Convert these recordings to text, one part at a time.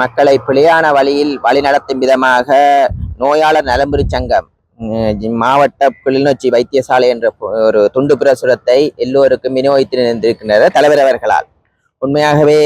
மக்களை பிழையான வழியில் வழிநடத்தும் விதமாக நோயாளர் நலம்புரி சங்கம் மாவட்ட கிளிநொச்சி வைத்தியசாலை என்ற ஒரு துண்டு பிரசுரத்தை எல்லோருக்கும் விநியோகித்திருக்கின்றனர் தலைவர் அவர்களால். உண்மையாகவே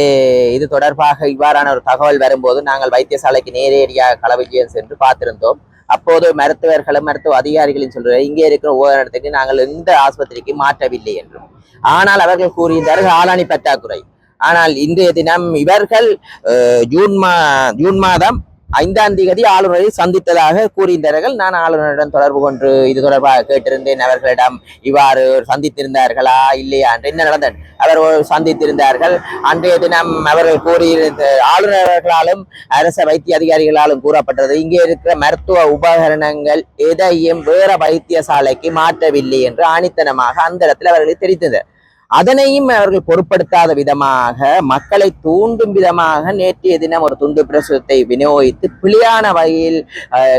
இது தொடர்பாக இவ்வாறான ஒரு தகவல் வரும்போது நாங்கள் வைத்தியசாலைக்கு நேரடியாக களவிஜயம் சென்று பார்த்திருந்தோம். அப்போது மருத்துவர்களும் மருத்துவ அதிகாரிகளும் சொல்கிறார் இங்கே இருக்கிற ஓரிடத்துக்கு நாங்கள் எந்த ஆஸ்பத்திரிக்கு மாற்றவில்லை என்றும். ஆனால் அவர்கள் கூறியிருந்தார்கள் ஆளாணி பற்றாக்குறை. ஆனால் இன்றைய தினம் இவர்கள் அஹ், ஜூன் மா ஜூன் மாதம் ஐந்தாம் தேதி ஆளுநரை சந்தித்ததாக கூறியிருந்தார்கள். நான் ஆளுநரிடம் தொடர்பு கொண்டு இது தொடர்பாக கேட்டிருந்தேன். அவர்களிடம் இவ்வாறு சந்தித்திருந்தார்களா இல்லையா என்று என்ன நடந்தது? அவர் ஒரு சந்தித்திருந்தார்கள். அன்றைய தினம் அவர்கள் கூறியிருந்த ஆளுநர்களாலும் அரச வைத்திய அதிகாரிகளாலும் கூறப்பட்டது. இங்கே இருக்கிற மருத்துவ உபகரணங்கள் எதையும் வேற வைத்தியசாலைக்கு மாற்றவில்லை என்று ஆணித்தனமாக அந்த இடத்துல அவர்கள் தெரிவித்தனர் அதனையும் அவர்கள் பொருட்படுத்தாத விதமாக மக்களை தூண்டும் விதமாக நேற்றைய தினம் ஒரு துண்டு பிரசுரத்தை விநியோகித்து பிழையான வகையில்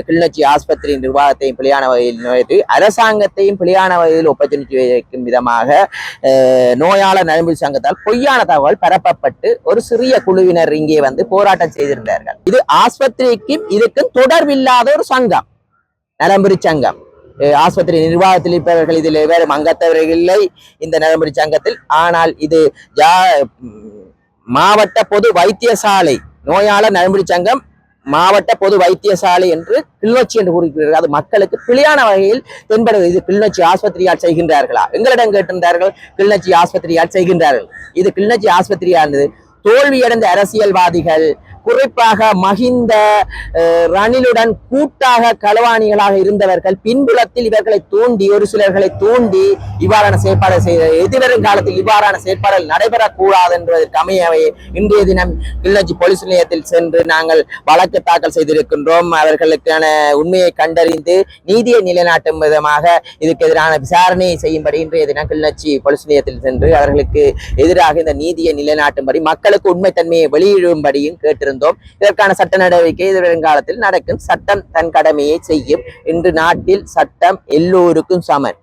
கிளிநொச்சி ஆஸ்பத்திரி நிர்வாகத்தையும் பிழையான வகையில் நுழைத்து அரசாங்கத்தையும் பிழையான வகையில் ஒப்படைத்து வைக்கும் விதமாக நோயாளர் நலம்புரி சங்கத்தால் பொய்யான தகவல் பரப்பப்பட்டு ஒரு சிறிய குழுவினர் இங்கே வந்து போராட்டம் செய்திருந்தார்கள். இது ஆஸ்பத்திரிக்கும் இதுக்கும் தொடர்பில்லாத ஒரு சங்கம் நலம்புரி சங்கம். ஆஸ்பத்திரி நிர்வாகத்தில் இருப்பவர்கள் இதில் வேறு அங்கத்தவர்கள் இல்லை. இந்த நலம்புரி சங்கத்தில். ஆனால் இது ஜா மாவட்ட பொது வைத்தியசாலை நோயாளர் நலம்புரி சங்கம் மாவட்ட பொது வைத்தியசாலை என்று கிளிநொச்சி என்று கூறுகிறார்கள். அது மக்களுக்கு பிழையான வகையில் தென்படுவது. இது கிளிநொச்சி ஆஸ்பத்திரியால் செய்கின்றார்களா? எங்களிடம் கேட்டிருந்தார்கள் கிளிநொச்சி ஆஸ்பத்திரியால் செய்கின்றார்கள். இது கிளிநொச்சி ஆஸ்பத்திரியானது. தோல்வியடைந்த அரசியல்வாதிகள் குறிப்பாக மஹிந்த ரணிலுடன் கூட்டாக களவாணிகளாக இருந்தவர்கள் பின்புலத்தில் இவர்களை தூண்டி ஒரு சிலர்களை தூண்டி இவ்வாறான செயற்பாடு செய்த எதிர்வரும் காலத்தில் இவ்வாறான செயற்பாடுகள் நடைபெறக்கூடாது என்பதற்கு அமையவே இன்றைய தினம் கிளிநொச்சி போலீஸ் நிலையத்தில் சென்று நாங்கள் வழக்கு தாக்கல் செய்திருக்கின்றோம். அவர்களுக்கான உண்மையை கண்டறிந்து நீதியை நிலைநாட்டும் விதமாக இதுக்கு எதிரான விசாரணையை செய்யும்படி இன்றைய தினம் கிளிநொச்சி போலீஸ் நிலையத்தில் சென்று அவர்களுக்கு எதிராக இந்த நீதியை நிலைநாட்டும்படி மக்களுக்கு உண்மைத்தன்மையை வெளியிடும்படியும் கேட்டிருந்தோம். இதற்கான சட்ட நடவடிக்கை எதிர்வரும் நடக்கும். சட்டம் தன் கடமையை செய்யும். இன்று நாட்டில் சட்டம் எல்லோருக்கும் சமன்